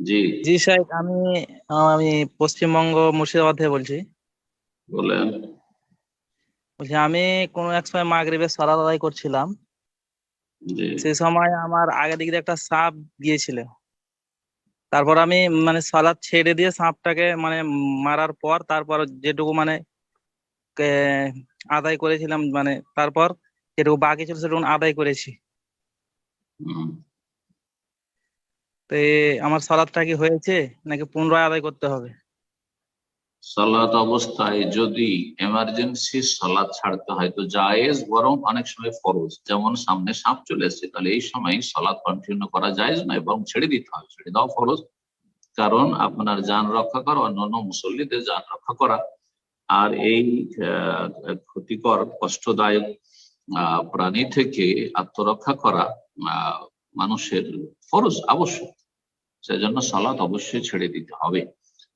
জি। জি sir আমি আমি পশ্চিমবঙ্গ মুর্শিদাবাদ থেকে বলছি। বলেন। বলছি আমি কোনো এক সময় মাগরিবের সালাত আদায় করছিলাম। সেই সময় আমার আগের দিক একটা সাপ গিয়েছিল। তারপর আমি মানে সালাদ ছেড়ে দিয়ে সাপটাকে মানে মারার পর তারপর যেটুকু মানে আদায় করেছিলাম মানে তারপর যেটুকু বাকি ছিল সেটুকু আদায় করেছি। তো আমার সালাদটা কি হয়েছে? নাকি পুনরায় আদায় করতে হবে? সালাত অবস্থায় যদি এমার্জেন্সি সালাদ ছাড়তে হয়, তো জায়েজ বরং অনেক সময় ফরজ। যেমন সামনে সাপ চলে এসেছে, তাহলে এই সময় সালাদ কন্টিনিউ করা জায়েজ নয়, বরং ছেড়ে দিতে হবে ছেড়ে দেওয়া ফরজ। কারণ আপনার যান রক্ষা করা, অন্যান্য মুসল্লিদের যান রক্ষা করা। আর এই ক্ষতিকর, কষ্টদায়ক প্রাণী থেকে আত্মরক্ষা করা মানুষের ফরজ, আবশ্যক। সেজন্য সালাত অবশ্যই ছেড়ে দিতে হবে।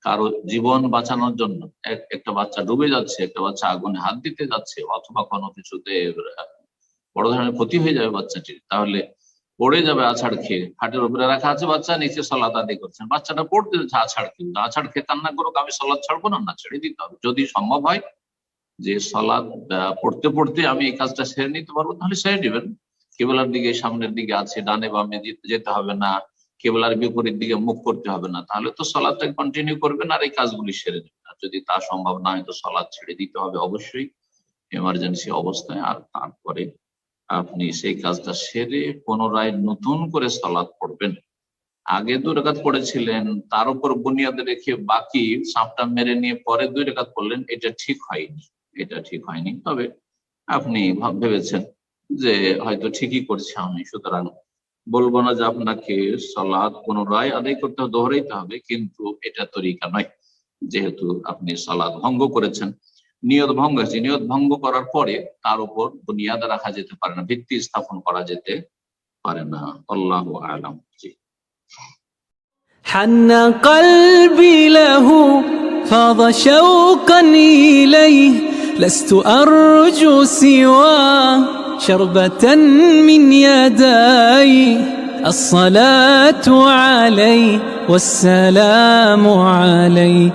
কারও জীবন বাঁচানোর জন্য এক- একটা বাচ্চা ডুবে যাচ্ছে, একটা বাচ্চা আগুনে হাত দিতে যাচ্ছে অথবা কোনো কিছুতে বড় ধরনের ক্ষতি হয়ে যাবে বাচ্চাটির, তাহলে পড়ে যাবে আছাড় খেয়ে। খাটের উপরে রাখা আছে বাচ্চা, নিচে সলাত আদি করছেন। বাচ্চাটা পড়তে যাচ্ছে আছাড় কিন্তু আছাড় খেয়ে কান্না করুক, আমি সলাদ ছাড়বো না? না, ছেড়ে দিতে হবে। যদি সম্ভব হয় যে সলাদ পড়তে পড়তে আমি এই কাজটা সেরে নিতে পারব, তাহলে সেরে নেবেন। কেবলার দিকে, সামনের দিকে আছে, ডানে বামে যেতে হবে না। কেবলার বিপরীত দিকে মুখ করতে হবে না, তাহলে তো সলাদটা কন্টিনিউ করবেন আর এই কাজগুলি সেরে নেবেন আর যদি তা সম্ভব না হয় তো সলাদ ছেড়ে দিতে হবে অবশ্যই এমার্জেন্সি অবস্থায়। আর তারপরে আপনি সেই কাজটা সেরে পুনরায় নতুন করে সলাদ পড়বেন। আগে দুই রেখাত পড়েছিলেন, তার উপর বুনিয়াদ রেখে বাকি সাপটা মেরে নিয়ে পরে দুই রেখাত পড়লেন, এটা ঠিক হয়নি, এটা ঠিক হয়নি। তবে আপনি ভাব- ভেবেছেন যে হয়তো ঠিকই করছি আমি, সুতরাং বলবো না যে আপনাকে সলাদ পুনরায় আদায় করতে হবে দোহরাইতে হবে কিন্তু এটা তরিকা নয় যেহেতু আপনি সালাদ ভঙ্গ করেছেন নিয়ত ভঙ্গ হয়েছে নিয়ত ভঙ্গ করার পরে তার উপর বুনিয়াদ রাখা যেতে পারে না ভিত্তি স্থাপন করা যেতে পারে না আল্লাহ আলাম জি حن قلبي له فاض شوقا إليه لست أرجو سوى شربة من يدي الصلاة عليه والسلام عليه